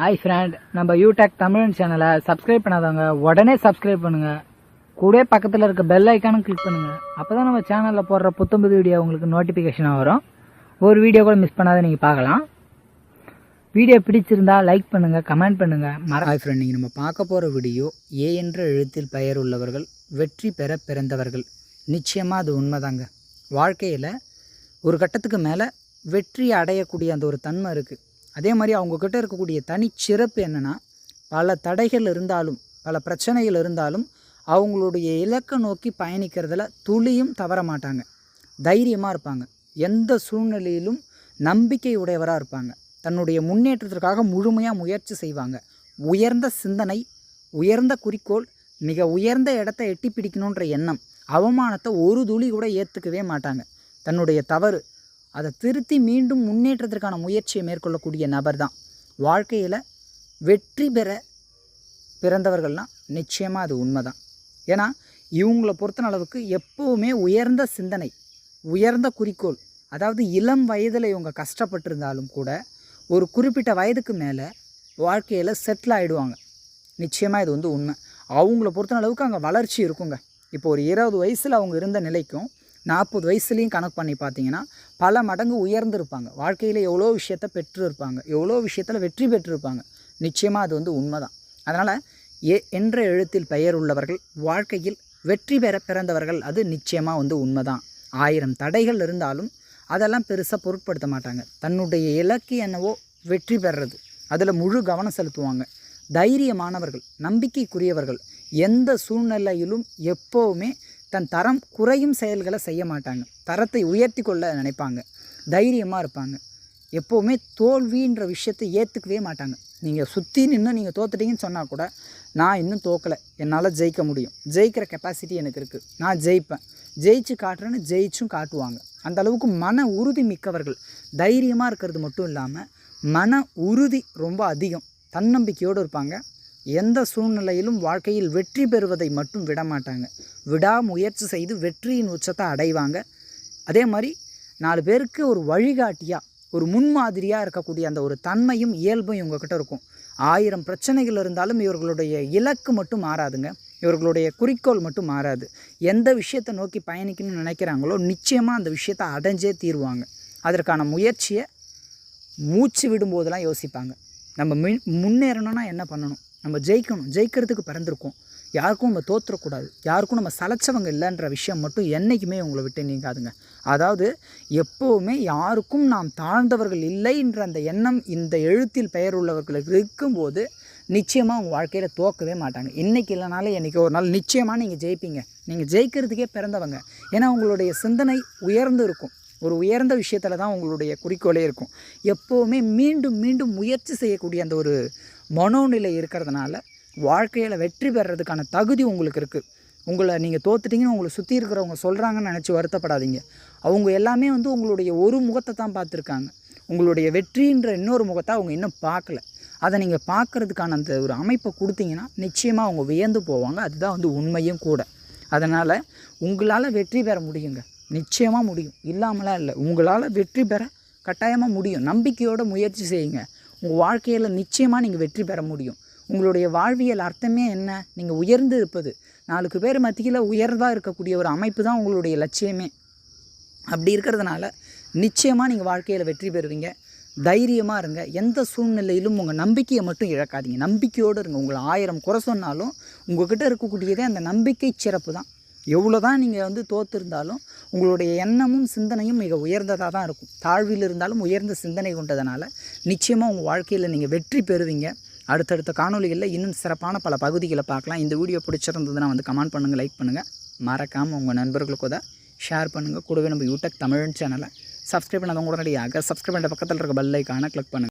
Hi friend நம்ம யூடெக் தமிழ் சேனலை subscribe பண்ணாதவங்க உடனே சப்ஸ்கிரைப் பண்ணுங்க. கூட பக்கத்தில் இருக்க பெல் ஐக்கானும் கிளிக் பண்ணுங்க. அப்போ தான் நம்ம சேனலில் போடுற புத்தம்புது வீடியோ உங்களுக்கு நோட்டிஃபிகேஷனாக வரும். ஒரு வீடியோ கூட மிஸ் பண்ணாத நீங்கள் பார்க்கலாம். வீடியோ பிடிச்சிருந்தா லைக் பண்ணுங்க கமெண்ட் பண்ணுங்க. ஹாய் ஃப்ரெண்ட் நீங்கள் நம்ம பார்க்க போகிற வீடியோ ஏ என்ற எழுத்தில் பெயர் உள்ளவர்கள் வெற்றி பெற பிறந்தவர்கள். நிச்சயமாக அது உண்மைதாங்க. வாழ்க்கையில் ஒரு கட்டத்துக்கு மேலே வெற்றி அடையக்கூடிய அந்த ஒரு தன்மை இருக்குது அதே மாதிரி அவங்கக்கிட்ட இருக்கக்கூடிய தனிச்சிறப்பு என்னென்னா பல தடைகள் இருந்தாலும் பல பிரச்சனைகள் இருந்தாலும் அவங்களுடைய இலக்கை நோக்கி பயணிக்கிறதுல துளியும் தவற மாட்டாங்க. தைரியமாக இருப்பாங்க. எந்த சூழ்நிலையிலும் நம்பிக்கை உடையவராக இருப்பாங்க. தன்னுடைய முன்னேற்றத்திற்காக முழுமையாக முயற்சி செய்வாங்க. உயர்ந்த சிந்தனை உயர்ந்த குறிக்கோள் மிக உயர்ந்த இடத்த எட்டி பிடிக்கணுன்ற எண்ணம் அவமானத்தை ஒரு துளி கூட ஏற்றுக்கவே மாட்டாங்க. தன்னுடைய தவறு அதை திருத்தி மீண்டும் முன்னேற்றத்திற்கான முயற்சியை மேற்கொள்ளக்கூடிய நபர் தான் வாழ்க்கையில் வெற்றி பெற பிறந்தவர்கள்லாம் நிச்சயமாக அது உண்மை தான் ஏன்னா இவங்களை பொறுத்தன அளவுக்கு எப்போவுமே உயர்ந்த சிந்தனை உயர்ந்த குறிக்கோள் அதாவது இளம் வயதில் இவங்க கஷ்டப்பட்டிருந்தாலும் கூட ஒரு குறிப்பிட்ட வயதுக்கு மேலே வாழ்க்கையில் செட்டில் ஆகிடுவாங்க நிச்சயமாக இது வந்து உண்மை. அவங்கள பொறுத்த அளவுக்கு அங்கே வளர்ச்சி இருக்குங்க. இப்போ ஒரு இருபது வயசில் அவங்க இருந்த நிலைக்கும் நாற்பது வயசுலேயும் கணக்கு பண்ணி பார்த்தீங்கன்னா பல மடங்கு உயர்ந்திருப்பாங்க. வாழ்க்கையில் எவ்வளோ விஷயத்த பெற்று இருப்பாங்க எவ்வளோ விஷயத்தில் வெற்றி பெற்றிருப்பாங்க. நிச்சயமாக அது வந்து உண்மை தான் அதனால் எ என்ற எழுத்தில் பெயர் உள்ளவர்கள் வாழ்க்கையில் வெற்றி பெற பிறந்தவர்கள் அது நிச்சயமாக வந்து உண்மை தான் ஆயிரம் தடைகள் இருந்தாலும் அதெல்லாம் பெருசாக பொருட்படுத்த மாட்டாங்க. தன்னுடைய இலக்கு என்னவோ வெற்றி பெறுறது அதில் முழு கவனம் செலுத்துவாங்க. தைரியமானவர்கள் நம்பிக்கைக்குரியவர்கள் எந்த சூழ்நிலையிலும் எப்போவுமே தன் தரம் குறையும் செயல்களை செய்ய மாட்டாங்க. தரத்தை உயர்த்தி கொள்ள நினைப்பாங்க. தைரியமாக இருப்பாங்க. எப்போவுமே தோல்வின்ற விஷயத்தை ஏற்றுக்கவே மாட்டாங்க. நீங்கள் சுற்றி நின்று நீங்கள் தோத்துட்டீங்கன்னு சொன்னால் கூட நான் இன்னும் தோக்கலை. என்னால் ஜெயிக்க முடியும். ஜெயிக்கிற கெப்பாசிட்டி எனக்கு இருக்குது நான் ஜெயிப்பேன். ஜெயிச்சு காட்டுறேன்னு ஜெயிச்சும் காட்டுவாங்க. அந்த அளவுக்கு மன உறுதி மிக்கவர்கள். தைரியமாக இருக்கிறது மட்டும் இல்லாமல் மன உறுதி ரொம்ப அதிகம். தன்னம்பிக்கையோடு இருப்பாங்க. எந்த சூழ்நிலையிலும் வாழ்க்கையில் வெற்றி பெறுவதை மட்டும் விட மாட்டாங்க விடாமுயற்சி செய்து வெற்றியின் உச்சத்தை அடைவாங்க. அதே மாதிரி நாலு பேருக்கு ஒரு வழிகாட்டியாக ஒரு முன்மாதிரியாக இருக்கக்கூடிய அந்த ஒரு தன்மையும் இயல்பும் இவங்கக்கிட்ட இருக்கும். ஆயிரம் பிரச்சனைகள் இருந்தாலும் இவர்களுடைய இலக்கு மட்டும் மாறாதுங்க. இவர்களுடைய குறிக்கோள் மட்டும் மாறாது. எந்த விஷயத்தை நோக்கி பயணிக்கணும்னு நினைக்கிறாங்களோ நிச்சயமாக அந்த விஷயத்தை அடைஞ்சே தீருவாங்க. அதற்கான முயற்சியை மூச்சு விடும்போதெல்லாம் யோசிப்பாங்க. நம்ம மின் முன்னேறணும்னா என்ன பண்ணணும்? நம்ம ஜெயிக்கணும் ஜெயிக்கிறதுக்கு பிறந்திருக்கோம். யாருக்கும் நம்ம தோற்றுறக்கூடாது யாருக்கும் நம்ம சலைச்சவங்க இல்லைன்ற விஷயம் மட்டும் என்றைக்குமே உங்களை விட்டு நீங்காதுங்க. அதாவது எப்போவுமே யாருக்கும் நாம் தாழ்ந்தவர்கள் இல்லைன்ற அந்த எண்ணம் இந்த எழுத்தில் பெயர் உள்ளவர்களுக்கு இருக்கும்போது நிச்சயமாக உங்கள் வாழ்க்கையில் தோக்கவே மாட்டாங்க. இன்றைக்கி இல்லைனாலும் என்றைக்கு ஒரு நாள் நிச்சயமாக நீங்கள் ஜெயிப்பீங்க. நீங்கள் ஜெயிக்கிறதுக்கே பிறந்தவங்க. ஏன்னா உங்களுடைய சிந்தனை உயர்ந்து இருக்கும். ஒரு உயர்ந்த விஷயத்தில் தான் உங்களுடைய குறிக்கோளே இருக்கும். எப்போவுமே மீண்டும் மீண்டும் முயற்சி செய்யக்கூடிய அந்த ஒரு மனோநிலை இருக்கிறதுனால வாழ்க்கையில் வெற்றி பெறதுக்கான தகுதி உங்களுக்கு இருக்குது உங்களை நீங்கள் தோத்துட்டீங்கன்னு உங்களை சுற்றி இருக்கிறவங்க சொல்கிறாங்கன்னு நினச்சி வருத்தப்படாதீங்க. அவங்க எல்லாமே வந்து உங்களுடைய ஒரு முகத்தை தான் பார்த்துருக்காங்க. உங்களுடைய வெற்றின்ற இன்னொரு முகத்தை அவங்க இன்னும் பார்க்கல. அதை நீங்கள் பார்க்குறதுக்கான அந்த ஒரு அமைப்பை கொடுத்தீங்கன்னா நிச்சயமாக அவங்க வியந்து போவாங்க. அதுதான் வந்து உண்மையும் கூட. அதனால் உங்களால் வெற்றி பெற முடியுங்க. நிச்சயமாக முடியும். இல்லாமலாம் இல்லை. உங்களால் வெற்றி பெற கட்டாயமாக முடியும். நம்பிக்கையோட முயற்சி செய்யுங்க. உங்கள் வாழ்க்கையில் நிச்சயமாக நீங்கள் வெற்றி பெற முடியும். உங்களுடைய வாழ்வியல் அர்த்தமே என்ன? நீங்கள் உயர்ந்து இருப்பது. நாலுக்கு பேர் மத்தியில் உயர்வாக இருக்கக்கூடிய ஒரு அமைப்பு தான் உங்களுடைய லட்சியமே. அப்படி இருக்கிறதுனால நிச்சயமாக நீங்கள் வாழ்க்கையில் வெற்றி பெறுவீங்க. தைரியமாக இருங்க. எந்த சூழ்நிலையிலும் உங்கள் நம்பிக்கையை மட்டும் இழக்காதீங்க. நம்பிக்கையோடு இருங்க. உங்களை ஆயிரம் குறை சொன்னாலும் உங்கள்கிட்ட இருக்கக்கூடியதே அந்த நம்பிக்கை சிறப்பு தான். எவ்வளோ தான் நீங்கள் வந்து தோற்றுருந்தாலும் உங்களுடைய எண்ணமும் சிந்தனையும் மிக உயர்ந்ததாக தான் இருக்கும். தாழ்வில் இருந்தாலும் உயர்ந்த சிந்தனை கொண்டதுனால நிச்சயமாக உங்கள் வாழ்க்கையில் நீங்கள் வெற்றி பெறுவீங்க. அடுத்தடுத்த காணொலிகளில் இன்னும் சிறப்பான பல பகுதிகளை பார்க்கலாம். இந்த வீடியோ பிடிச்சிருந்ததுன்னா வந்து கமெண்ட் பண்ணுங்கள் லைக் பண்ணுங்கள் மறக்காமல் உங்கள் நண்பர்களுக்கு தான் ஷேர் பண்ணுங்கள் கூடவே நம்ம யூடியூப் தமிழ் சேனலை சப்ஸ்கிரைப் பண்ணாதவங்க உடனடியாக சப்ஸ்கிரைப் பண்ணுற பக்கத்தில் இருக்க பெல் ஐக்கானை கிளிக் பண்ணுங்கள்